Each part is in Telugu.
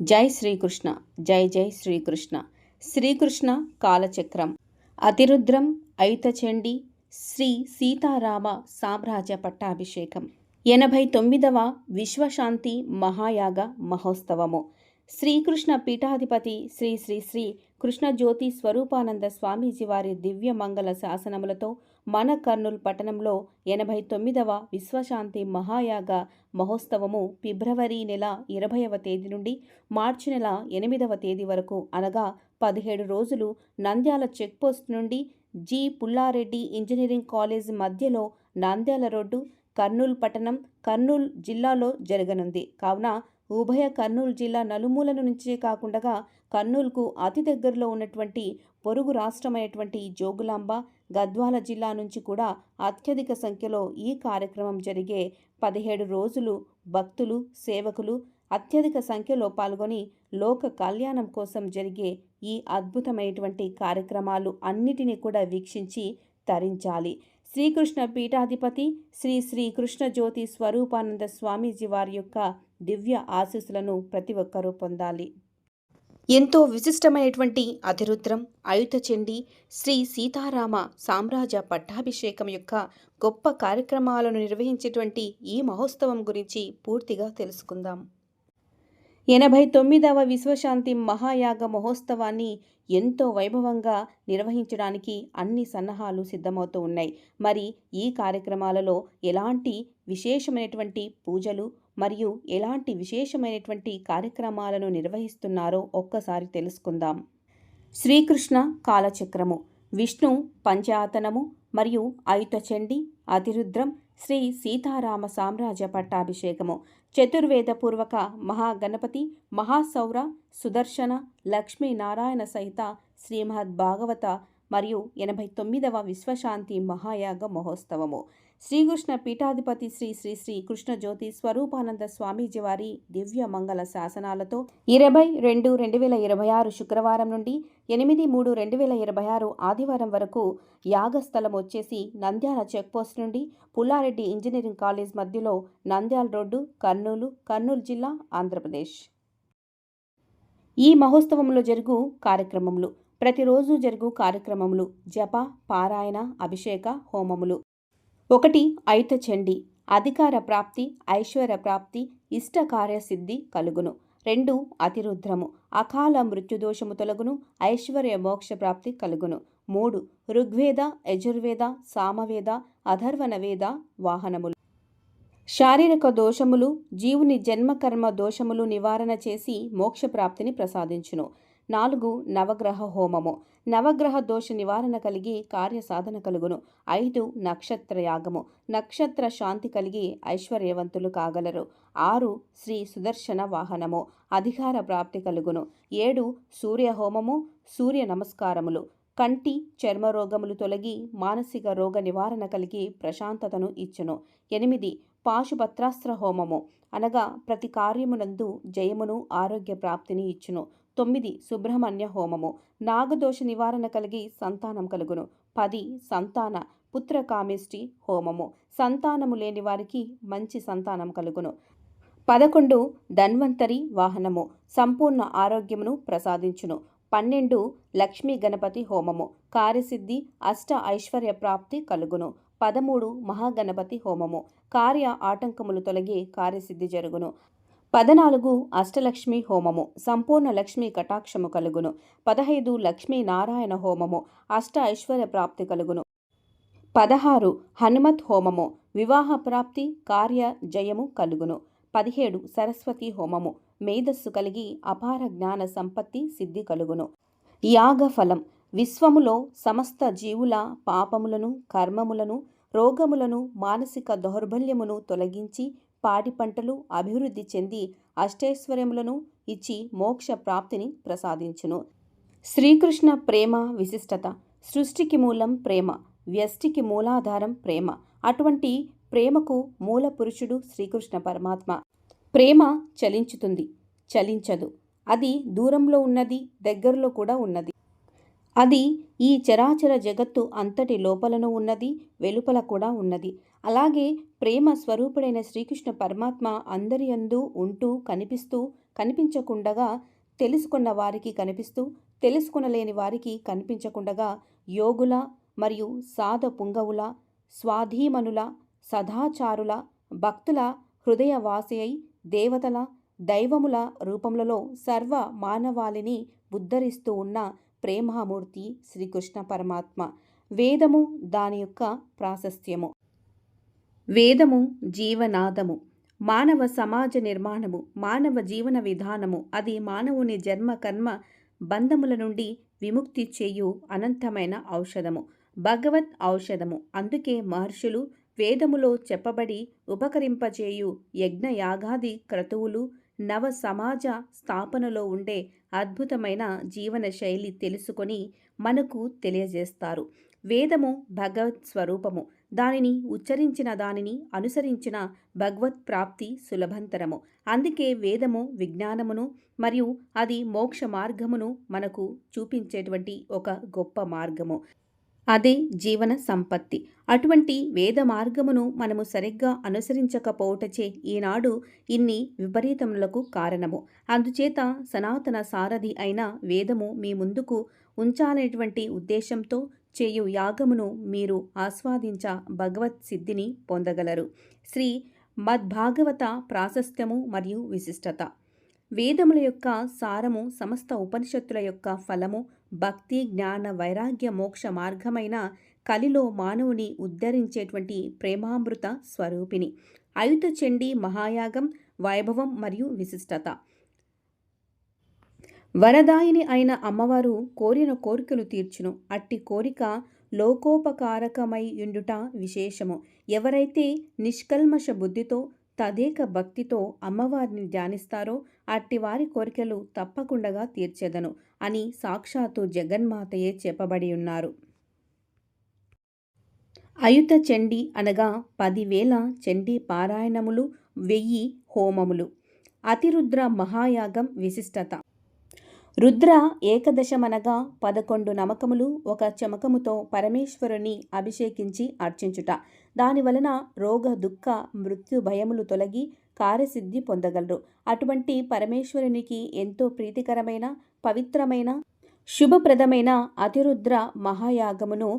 జై శ్రీకృష్ణ జై జై శ్రీకృష్ణ. శ్రీకృష్ణ కాలచక్రం. అతిరుద్రం ఐతచండి శ్రీ సీతారామ సామ్రాజ్య పట్టాభిషేకం. ఎనభై తొమ్మిదవ విశ్వశాంతి మహాయాగ మహోత్సవము. శ్రీకృష్ణ పీఠాధిపతి శ్రీ శ్రీ శ్రీ కృష్ణజ్యోతి స్వరూపానంద స్వామీజీ వారి దివ్య మంగళ శాసనములతో మన కర్నూల్ పట్టణంలో ఎనభై తొమ్మిదవ విశ్వశాంతి మహాయాగ మహోత్సవము ఫిబ్రవరి నెల ఇరవైవ తేదీ నుండి మార్చి నెల ఎనిమిదవ తేదీ వరకు అనగా పదిహేడు రోజులు నంద్యాల చెక్పోస్ట్ నుండి జి పుల్లారెడ్డి ఇంజనీరింగ్ కాలేజ్ మధ్యలో నంద్యాల రోడ్డు కర్నూలు పట్టణం కర్నూలు జిల్లాలో జరగనుంది. కావున ఉభయ కర్నూలు జిల్లా నలుమూలల నుంచే కాకుండా కర్నూలుకు అతి దగ్గరలో ఉన్నటువంటి పొరుగు రాష్ట్రమైనటువంటి జోగులాంబ గద్వాల జిల్లా నుంచి కూడా అత్యధిక సంఖ్యలో ఈ కార్యక్రమం జరిగే పదిహేడు రోజులు భక్తులు సేవకులు అత్యధిక సంఖ్యలో పాల్గొని లోక కళ్యాణం కోసం జరిగే ఈ అద్భుతమైనటువంటి కార్యక్రమాలు అన్నిటినీ కూడా వీక్షించి తరించాలి. శ్రీకృష్ణ పీఠాధిపతి శ్రీ శ్రీ కృష్ణ జ్యోతి స్వరూపానంద స్వామీజీ వారి యొక్క దివ్య ఆశీస్సులను ప్రతి ఒక్కరూ పొందాలి. ఎంతో విశిష్టమైనటువంటి అతిరుద్రం. ఆయుధచండి శ్రీ సీతారామ సామ్రాజ్య పట్టాభిషేకం యొక్క గొప్ప కార్యక్రమాలను నిర్వహించేటువంటి ఈ మహోత్సవం గురించి పూర్తిగా తెలుసుకుందాం. ఎనభై తొమ్మిదవ విశ్వశాంతి మహాయాగ మహోత్సవాన్ని ఎంతో వైభవంగా నిర్వహించడానికి అన్ని సన్నాహాలు సిద్ధమవుతూ ఉన్నాయి. మరి ఈ కార్యక్రమాలలో ఎలాంటి విశేషమైనటువంటి పూజలు మరియు ఎలాంటి విశేషమైనటువంటి కార్యక్రమాలను నిర్వహిస్తున్నారో ఒక్కసారి తెలుసుకుందాం. శ్రీకృష్ణ కాలచక్రము విష్ణు పంచాతనము మరియు ఐతచండి అతిరుద్రం శ్రీ సీతారామ సామ్రాజ్య పట్టాభిషేకము చతుర్వేద పూర్వక మహాగణపతి మహాసౌర సుదర్శన లక్ష్మీనారాయణ సహిత శ్రీమహద్భాగవత మరియు ఎనభై తొమ్మిదవ విశ్వశాంతి మహాయాగ మహోత్సవము. శ్రీకృష్ణ పీఠాధిపతి శ్రీ శ్రీ శ్రీ కృష్ణజ్యోతి స్వరూపానంద స్వామీజీ వారి దివ్య మంగళ శాసనాలతో ఇరవై రెండు రెండు వేల ఇరవై ఆరు శుక్రవారం నుండి ఎనిమిది మూడు రెండు వేల ఇరవై ఆరు ఆదివారం వరకు యాగస్థలం వచ్చేసి నంద్యాల చెక్పోస్ట్ నుండి పుల్లారెడ్డి ఇంజనీరింగ్ కాలేజ్ మధ్యలో నంద్యాల రోడ్డు కర్నూలు కర్నూలు జిల్లా ఆంధ్రప్రదేశ్. ఈ మహోత్సవంలో జరుగు కార్యక్రమములు. ప్రతిరోజు జరుగు కార్యక్రమములు. జప పారాయణ అభిషేక హోమములు. ఒకటి ఐతచండి అధికార ప్రాప్తి ఐశ్వర్య ప్రాప్తి ఇష్ట కార్యసిద్ధి కలుగును. రెండు అతిరుద్రము అకాల మృత్యుదోషము తొలగును ఐశ్వర్య మోక్ష ప్రాప్తి కలుగును. మూడు ఋగ్వేద యజుర్వేద సామవేద అధర్వణ వేద వాహనములు. శారీరక దోషములు జీవుని జన్మకర్మ దోషములు నివారణ చేసి మోక్షప్రాప్తిని ప్రసాదించును. నాలుగు నవగ్రహ హోమము. నవగ్రహ దోష నివారణ కలిగి కార్యసాధన కలుగును. ఐదు నక్షత్ర యాగము నక్షత్ర శాంతి కలిగి ఐశ్వర్యవంతులు కాగలరు. ఆరు శ్రీ సుదర్శన వాహనము. అధికార ప్రాప్తి కలుగును. ఏడు సూర్య హోమము. సూర్య నమస్కారములు. కంటి చర్మరోగములు తొలగి మానసిక రోగ నివారణ కలిగి ప్రశాంతతను ఇచ్చును. ఎనిమిది పాశుపత్రాస్త్ర హోమము. అనగా ప్రతి కార్యమునందు జయమును ఆరోగ్య ప్రాప్తిని ఇచ్చును. తొమ్మిది సుబ్రహ్మణ్య హోమము. నాగదోష నివారణ కలిగి సంతానం కలుగును. పది సంతాన పుత్రకామేష్టి హోమము. సంతానము లేని వారికి మంచి సంతానం కలుగును. పదకొండు ధన్వంతరి వాహనము. సంపూర్ణ ఆరోగ్యమును ప్రసాదించును. పన్నెండు లక్ష్మీ గణపతి హోమము. కార్యసిద్ధి అష్ట ఐశ్వర్య ప్రాప్తి కలుగును. పదమూడు మహాగణపతి హోమము. కార్య ఆటంకములు తొలగి కార్యసిద్ధి జరుగును. పదనాలుగు అష్టలక్ష్మి హోమము సంపూర్ణ లక్ష్మీ కటాక్షము కలుగును. పదహైదు లక్ష్మీ నారాయణ హోమము అష్ట ఐశ్వర్య ప్రాప్తి కలుగును. పదహారు హనుమత్ హోమము వివాహ ప్రాప్తి కార్య జయము కలుగును. పదిహేడు సరస్వతి హోమము మేధస్సు కలిగి అపార జ్ఞాన సంపత్తి సిద్ధి కలుగును. యాగ ఫలం విశ్వములో సమస్త జీవుల పాపములను కర్మములను రోగములను మానసిక దౌర్బల్యమును తొలగించి పాడి పంటలు అభివృద్ధి చెంది అష్టైశ్వర్యములను ఇచ్చి మోక్ష ప్రాప్తిని ప్రసాదించును. శ్రీకృష్ణ ప్రేమ విశిష్టత సృష్టికి మూలం ప్రేమ వ్యష్టికి మూలాధారం ప్రేమ. అటువంటి ప్రేమకు మూల పురుషుడు శ్రీకృష్ణ పరమాత్మ. ప్రేమ చలించుతుంది చలించదు. అది దూరంలో ఉన్నది దగ్గరలో కూడా ఉన్నది. అది ఈ చరాచర జగత్తు అంతటి లోపలను ఉన్నది వెలుపల కూడా ఉన్నది. అలాగే ప్రేమ స్వరూపుడైన శ్రీకృష్ణ పరమాత్మ అందరి యందు ఉంటూ కనిపిస్తూ కనిపించకుండగా తెలుసుకున్న వారికి కనిపిస్తూ తెలుసుకునలేని వారికి కనిపించకుండగా యోగుల మరియు సాధ పుంగవుల స్వాధీమనుల సదాచారుల భక్తుల హృదయవాసి అయి దేవతల దైవముల రూపములలో సర్వ మానవాళిని ఉద్ధరిస్తూ ఉన్న ప్రేమామూర్తి శ్రీకృష్ణ పరమాత్మ. వేదము దాని యొక్క ప్రాశస్త్యము. వేదము జీవనాదము. మానవ సమాజ నిర్మాణము మానవ జీవన విధానము అది మానవుని జన్మ కర్మ బంధముల నుండి విముక్తి చేయు అనంతమైన ఔషధము. భగవత్ ఔషధము. అందుకే మహర్షులు వేదములో చెప్పబడి ఉపకరింపచేయు యజ్ఞయాగాది క్రతువులు నవ సమాజ స్థాపనలో ఉండే అద్భుతమైన జీవన శైలి తెలుసుకొని మనకు తెలియజేస్తారు. వేదము భగవత్ స్వరూపము. దానిని ఉచ్చరించిన దానిని అనుసరించిన భగవత్ ప్రాప్తి సులభంతరము. అందుకే వేదము విజ్ఞానమును మరియు అది మోక్ష మార్గమును మనకు చూపించేటువంటి ఒక గొప్ప మార్గము. అదే జీవన సంపత్తి. అటువంటి వేద మార్గమును మనము సరిగ్గా అనుసరించకపోవటచే ఈనాడు ఇన్ని విపరీతములకు కారణము. అందుచేత సనాతన సారథి అయిన వేదము మీ ముందుకు ఉంచాలనేటువంటి ఉద్దేశంతో చేయు యాగమును మీరు ఆస్వాదించ భగవత్ సిద్ధిని పొందగలరు. శ్రీ మద్భాగవత ప్రాశస్త్యము మరియు విశిష్టత. వేదముల యొక్క సారము సమస్త ఉపనిషత్తుల యొక్క ఫలము భక్తి జ్ఞాన వైరాగ్య మోక్ష మార్గమైన కలిలో మానవుని ఉద్ధరించేటువంటి ప్రేమామృత స్వరూపిణి. అయుత చండి మహాయాగం వైభవం మరియు విశిష్టత. వరదాయిని అయిన అమ్మవారు కోరిన కోరికలు తీర్చును. అట్టి కోరిక లోకోపకారకమై ఉండుట విశేషము. ఎవరైతే నిష్కల్మష బుద్ధితో తదేక భక్తితో అమ్మవారిని ధ్యానిస్తారో అట్టి వారి కోరికలు తప్పకుండా తీర్చెదను అని సాక్షాత్తు జగన్మాతయే చెప్పబడి ఉన్నారు. అయుత చండీ అనగా పదివేల చండీ పారాయణములు వెయ్యి హోమములు. అతిరుద్ర మహాయాగం విశిష్టత. రుద్ర ఏకదశమనగా పదకొండు నమకములు ఒక చమకముతో పరమేశ్వరుని అభిషేకించి అర్చించుట. దానివలన రోగ దుఃఖ మృత్యు భయములు తొలగి కార్యసిద్ధి పొందగలరు. అటువంటి పరమేశ్వరునికి ఎంతో ప్రీతికరమైన పవిత్రమైన శుభప్రదమైన అతిరుద్ర మహాయాగమును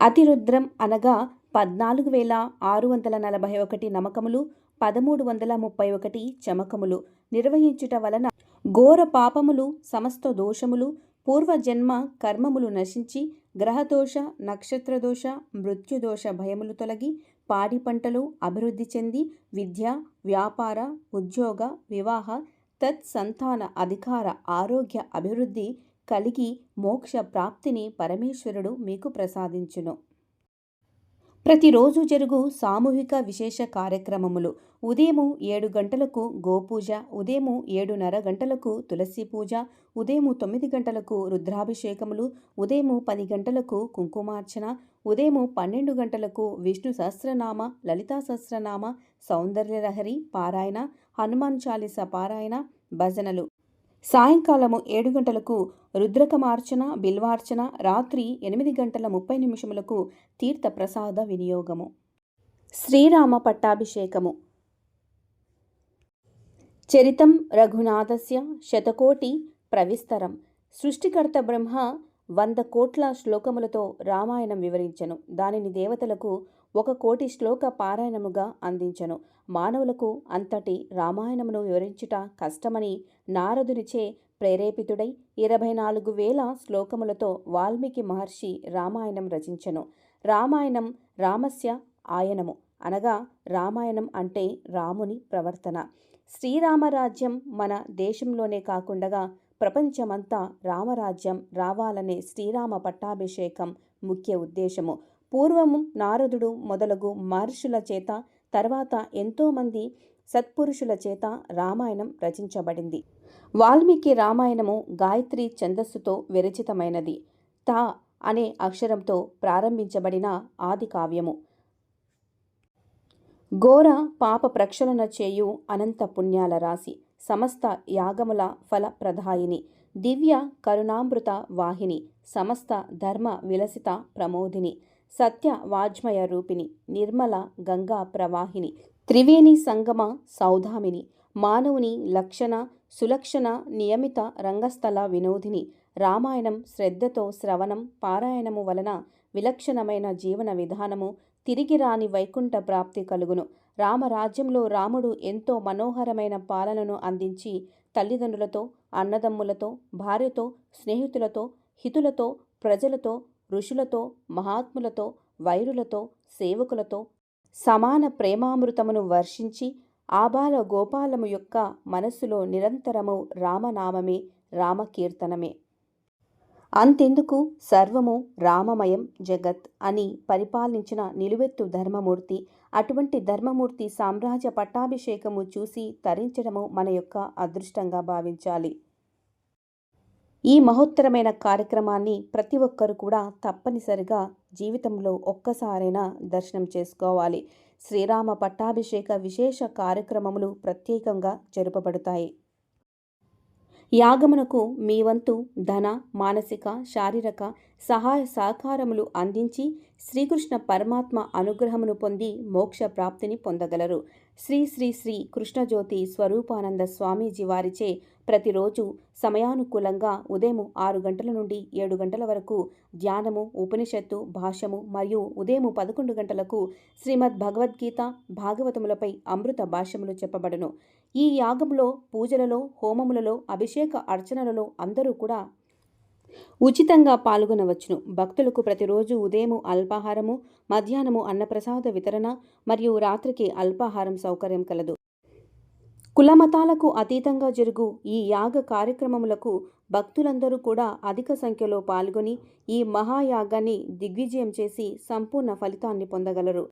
అతిరుద్రం అనగా పద్నాలుగు వేల ఆరు వందల నలభై ఒకటి నమకములు పదమూడు వందల ముప్పై ఒకటి చమకములు నిర్వహించుట వలన ఘోర పాపములు సమస్త దోషములు పూర్వజన్మ కర్మములు నశించి గ్రహదోష నక్షత్రదోష మృత్యుదోష భయములు తొలగి పాడి పంటలు అభివృద్ధి చెంది విద్య వ్యాపార ఉద్యోగ వివాహ తత్సంతాన అధికార ఆరోగ్య అభివృద్ధి కలిగి మోక్ష ప్రాప్తిని పరమేశ్వరుడు మీకు ప్రసాదించును. ప్రతిరోజు జరుగు సామూహిక విశేష కార్యక్రమములు. ఉదయము ఏడు గంటలకు గోపూజ ఉదయము ఏడున్నర గంటలకు తులసి పూజ ఉదయము తొమ్మిది గంటలకు రుద్రాభిషేకములు ఉదయము పది గంటలకు కుంకుమార్చన ఉదయము పన్నెండు గంటలకు విష్ణు సహస్రనామ లలితా సహస్రనామ సౌందర్యలహరి పారాయణ హనుమాన్ చాలీస పారాయణ భజనలు. సాయంకాలము ఏడు గంటలకు రుద్రకమార్చన బిల్వార్చన రాత్రి ఎనిమిది గంటల ముప్పై నిమిషములకు తీర్థ ప్రసాద వినియోగము. శ్రీరామ పట్టాభిషేకము. చరితం రఘునాథస్య శతకోటి ప్రవిస్తరం. సృష్టికర్త బ్రహ్మ వంద కోట్ల శ్లోకములతో రామాయణం వివరించను. దానిని దేవతలకు ఒక కోటి శ్లోక పారాయణముగా అందించను. మానవులకు అంతటి రామాయణమును వివరించుట కష్టమని నారదునిచే ప్రేరేపితుడై ఇరవై నాలుగు వేల శ్లోకములతో వాల్మీకి మహర్షి రామాయణం రచించెను. రామాయణం రామస్య ఆయనము. అనగా రామాయణం అంటే రాముని ప్రవర్తన. శ్రీరామరాజ్యం మన దేశంలోనే కాకుండా ప్రపంచమంతా రామరాజ్యం రావాలనే శ్రీరామ పట్టాభిషేకం ముఖ్య ఉద్దేశము. పూర్వము నారదుడు మొదలగు మహర్షుల చేత తర్వాత ఎంతోమంది సత్పురుషుల చేత రామాయణం రచించబడింది. వాల్మీకి రామాయణము గాయత్రి ఛందస్సుతో విరచితమైనది. తా అనే అక్షరంతో ప్రారంభించబడిన ఆది కావ్యము. ఘోర పాప ప్రక్షళన చేయు అనంత పుణ్యాల రాశి సమస్త యాగముల ఫల ప్రదాయిని దివ్య కరుణామృత వాహిని సమస్త ధర్మ విలసిత ప్రమోదిని సత్య వాజ్మయ రూపిణి నిర్మల గంగా ప్రవాహిని త్రివేణి సంగమ సౌధామిని మానవుని లక్షణ సులక్షణ నియమిత రంగస్థల వినోదిని రామాయణం శ్రద్ధతో శ్రవణం పారాయణము వలన విలక్షణమైన జీవన విధానము తిరిగి రాని వైకుంఠ ప్రాప్తి కలుగును. రామరాజ్యంలో రాముడు ఎంతో మనోహరమైన పాలనను అందించి తల్లిదండ్రులతో అన్నదమ్ములతో భార్యతో స్నేహితులతో హితులతో ప్రజలతో ఋషులతో మహాత్ములతో వైరులతో సేవకులతో సమాన ప్రేమామృతమును వర్షించి ఆబాల గోపాలము యొక్క మనస్సులో నిరంతరము రామనామమే రామకీర్తనమే. అంతెందుకు సర్వము రామమయం జగత్ అని పరిపాలించిన నిలువెత్తు ధర్మమూర్తి అటువంటి ధర్మమూర్తి సామ్రాజ్య పట్టాభిషేకము చూసి తరించడము మన యొక్క అదృష్టంగా భావించాలి. ఈ మహోత్తరమైన కార్యక్రమాన్ని ప్రతి ఒక్కరు కూడా తప్పనిసరిగా జీవితంలో ఒక్కసారైనా దర్శనం చేసుకోవాలి. శ్రీరామ పట్టాభిషేక విశేష కార్యక్రమములు ప్రత్యేకంగా జరుపబడతాయి. యాగమునకు మీ వంతు ధన మానసిక శారీరక సహాయ సహకారములు అందించి శ్రీకృష్ణ పరమాత్మ అనుగ్రహమును పొంది మోక్ష ప్రాప్తిని పొందగలరు. శ్రీ శ్రీ శ్రీ కృష్ణజ్యోతి స్వరూపానంద స్వామీజీ వారిచే ప్రతిరోజు సమయానుకూలంగా ఉదయం ఆరు గంటల నుండి ఏడు గంటల వరకు ధ్యానము ఉపనిషత్తు భాష్యము మరియు ఉదయం పదకొండు గంటలకు శ్రీమద్ భగవద్గీత భాగవతములపై అమృత భాష్యములు చెప్పబడును. ఈ యాగంలో పూజలలో హోమములలో అభిషేక అర్చనలలో అందరూ కూడా ఉచితంగా పాల్గొనవచ్చును. భక్తులకు ప్రతిరోజు ఉదయము అల్పాహారము మధ్యాహ్నము అన్నప్రసాద వితరణ మరియు రాత్రికి అల్పాహారం సౌకర్యం కలదు. కులమతాలకు అతీతంగా జరుగు ఈ యాగ కార్యక్రమములకు భక్తులందరూ కూడా అధిక సంఖ్యలో పాల్గొని ఈ మహాయాగాన్ని దిగ్విజయం చేసి సంపూర్ణ ఫలితాన్ని పొందగలరు.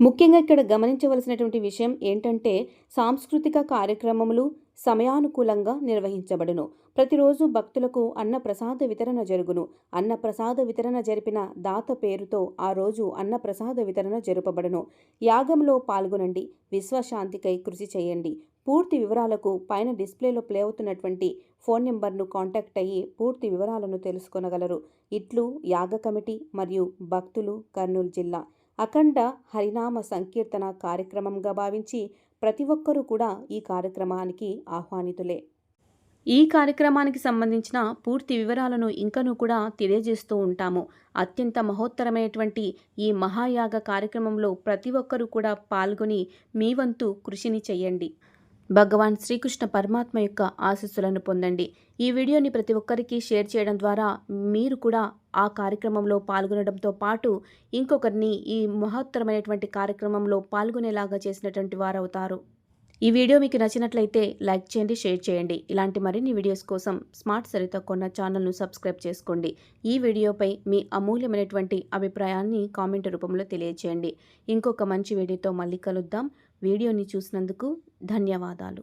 ముఖ్యంగా ఇక్కడ గమనించవలసినటువంటి విషయం ఏంటంటే సాంస్కృతిక కార్యక్రమములు సమయానుకూలంగా నిర్వహించబడును. ప్రతిరోజు భక్తులకు అన్నప్రసాద వితరణ జరుగును. అన్న ప్రసాద వితరణ జరిపిన దాత పేరుతో ఆ రోజు అన్న ప్రసాద వితరణ జరుపబడును. యాగంలో పాల్గొనండి. విశ్వశాంతికై కృషి చేయండి. పూర్తి వివరాలకు పైన డిస్ప్లేలో ప్లే అవుతున్నటువంటి ఫోన్ నెంబర్ను కాంటాక్ట్ అయ్యి పూర్తి వివరాలను తెలుసుకొనగలరు. ఇట్లు యాగ కమిటీ మరియు భక్తులు కర్నూలు జిల్లా అఖండ హరినామ సంకీర్తన కార్యక్రమంగా భావించి ప్రతి ఒక్కరూ కూడా ఈ కార్యక్రమానికి ఆహ్వానితులే. ఈ కార్యక్రమానికి సంబంధించిన పూర్తి వివరాలను ఇంకనూ కూడా తెలియజేస్తూ ఉంటాము. అత్యంత మహోత్తరమైనటువంటి ఈ మహాయాగ కార్యక్రమంలో ప్రతి ఒక్కరూ కూడా పాల్గొని మీ వంతు కృషిని చేయండి భగవాన్ శ్రీకృష్ణ పరమాత్మ యొక్క ఆశీస్సులను పొందండి. ఈ వీడియోని ప్రతి ఒక్కరికి షేర్ చేయడం ద్వారా మీరు కూడా ఆ కార్యక్రమంలో పాల్గొనడంతో పాటు ఇంకొకరిని ఈ మహత్తరమైనటువంటి కార్యక్రమంలో పాల్గొనేలాగా చేసినటువంటి వారవుతారు. ఈ వీడియో మీకు నచ్చినట్లయితే లైక్ చేయండి షేర్ చేయండి. ఇలాంటి మరిన్ని వీడియోస్ కోసం స్మార్ట్ సరిత కొన్న ఛానల్ను సబ్స్క్రైబ్ చేసుకోండి. ఈ వీడియోపై మీ అమూల్యమైనటువంటి అభిప్రాయాన్ని కామెంట్ రూపంలో తెలియజేయండి ఇంకొక మంచి వీడియోతో మళ్ళీ కలుద్దాం. వీడియోని చూసినందుకు ధన్యవాదాలు.